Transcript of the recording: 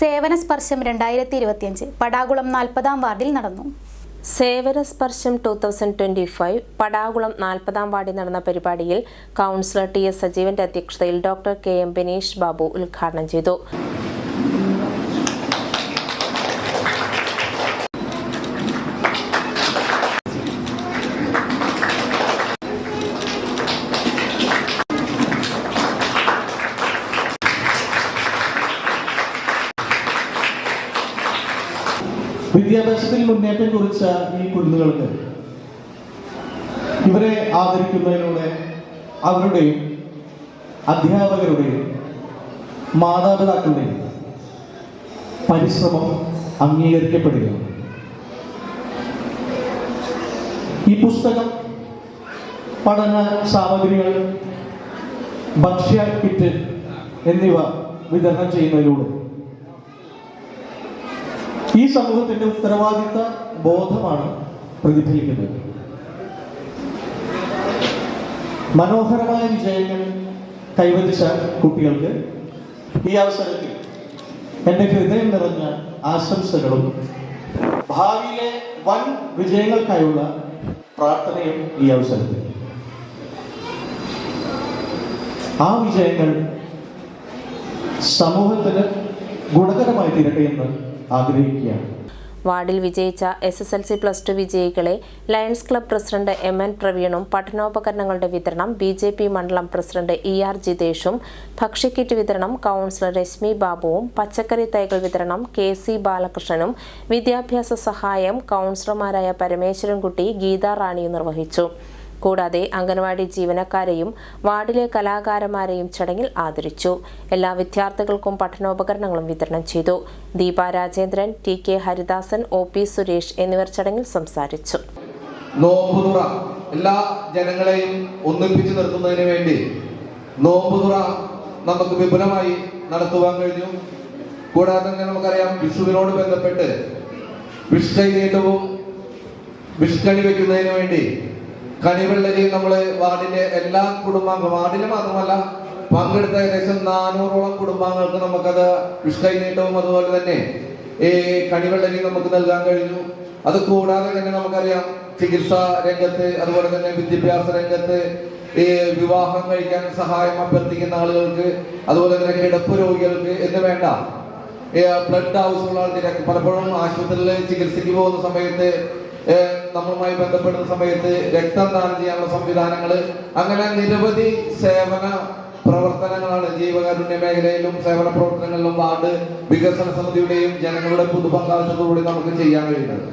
സേവന സ്പർശം രണ്ടായിരത്തി ഇരുപത്തിയഞ്ച് പടാകുളം നാൽപ്പതാം വാർഡിൽ നടന്നു. സേവന സ്പർശം two thousand twenty five Padakulam നാൽപ്പതാം വാർഡിൽ നടന്ന പരിപാടിയിൽ കൗൺസിലർ ടി എസ് സജീവന്റെ അധ്യക്ഷതയിൽ doctor K M Bineesh Babu ഉദ്ഘാടനം ചെയ്തു. വിദ്യാഭ്യാസത്തിൽ മുന്നേറ്റം കുറിച്ച ഈ കുരുന്നുകൾക്ക് ഇവരെ ആദരിക്കുന്നതിലൂടെ അവരുടെയും അധ്യാപകരുടെയും മാതാപിതാക്കളുടെയും പരിശ്രമം അംഗീകരിക്കപ്പെടുകയാണ്. ഈ പുസ്തകം പഠന സാമഗ്രികൾ ഭക്ഷ്യ കിറ്റ് എന്നിവ വിതരണം ചെയ്യുന്നതിലൂടെ ഈ സമൂഹത്തിന്റെ ഉത്തരവാദിത്ത ബോധമാണ് പ്രതിഫലിക്കുന്നത്. മനോഹരമായ വിജയങ്ങൾ കൈവരിച്ച കുട്ടികൾക്ക് ഈ അവസരത്തിൽ എന്റെ ഹൃദയം നിറഞ്ഞ ആശംസകളും ഭാവിയിലെ വൻ വിജയങ്ങൾക്കായുള്ള പ്രാർത്ഥനയും ഈ അവസരത്തിൽ. ആ വിജയങ്ങൾ സമൂഹത്തിന് ഗുണകരമായി തീരട്ടെ എന്ന് ആഗ്രഹിക്കുകയാണ്. വാർഡിൽ വിജയിച്ച S S L C plus two വിജയികളെ Lions club president M N പ്രവീണും പഠനോപകരണങ്ങളുടെ വിതരണം ബി ജെ പി മണ്ഡലം പ്രസിഡന്റ് ഇ ആർ ജിതേഷും ഭക്ഷ്യക്കിറ്റ് വിതരണം കൗൺസിലർ രശ്മി ബാബുവും പച്ചക്കറി തൈകൾ വിതരണം കെ സി ബാലകൃഷ്ണനും വിദ്യാഭ്യാസ സഹായം കൗൺസിലർമാരായ പരമേശ്വരൻകുട്ടി ഗീതാ റാണിയും നിർവഹിച്ചു. കൂടാതെ അംഗൻവാടി ജീവനക്കാരെയും വാർഡിലെ കലാകാരന്മാരെയും ചടങ്ങിൽ ആദരിച്ചു. എല്ലാ വിദ്യാർത്ഥികൾക്കും പഠനോപകരണങ്ങളും വിതരണം ചെയ്തു. Deepa Rajendran T K Haridasan O P Suresh എന്നിവർ ചടങ്ങിൽ സംസാരിച്ചു. എല്ലാ ജനങ്ങളെയും ഒന്നിപ്പിച്ചു നിർത്തുന്നതിന് വേണ്ടി നോമ്പുതുറ നമുക്ക് വിപുലമായി നടത്തുവാൻ കഴിഞ്ഞു. കൂടാതെ തന്നെ നമുക്കറിയാം വിഷുവിനോട് ബന്ധപ്പെട്ട് വിഷ്കൈനീട്ടവും വിഷ്കണി വെക്കുന്നതിന് വേണ്ടി കണിവെള്ളരി നമ്മൾ വാർഡിന്റെ എല്ലാ കുടുംബാംഗം വാർഡിന് മാത്രമല്ല പങ്കെടുത്ത ഏകദേശം നാനൂറോളം കുടുംബാംഗങ്ങൾക്ക് നമുക്കത് വിഷ്കൈനീട്ടവും അതുപോലെ തന്നെ ഈ കണിവെള്ളരി നമുക്ക് നൽകാൻ കഴിഞ്ഞു. അത് കൂടാതെ തന്നെ നമുക്കറിയാം ചികിത്സാ രംഗത്ത് അതുപോലെ തന്നെ വിദ്യാഭ്യാസ രംഗത്ത് ഈ വിവാഹം കഴിക്കാൻ സഹായം അഭ്യർത്ഥിക്കുന്ന ആളുകൾക്ക് അതുപോലെ തന്നെ കിടപ്പ് രോഗികൾക്ക് എന്ന് വേണ്ട ബ്ലഡ് ആവശ്യമുള്ള ആൾക്കാർ പലപ്പോഴും ആശുപത്രിയിൽ ചികിത്സയ്ക്ക് പോകുന്ന സമയത്ത് നമ്മളുമായി ബന്ധപ്പെടുന്ന സമയത്ത് രക്തം ദാനം ചെയ്യാനുള്ള സംവിധാനങ്ങൾ അങ്ങനെ നിരവധി സേവന പ്രവർത്തനങ്ങളാണ് ജീവകാരുണ്യ മേഖലയിലും സേവന പ്രവർത്തനങ്ങളിലും വാർഡ് വികസന സമിതിയുടെയും ജനങ്ങളുടെ പൊതുപങ്കാളിത്തത്തോടുകൂടി നമുക്ക് ചെയ്യാൻ കഴിയുന്നത്.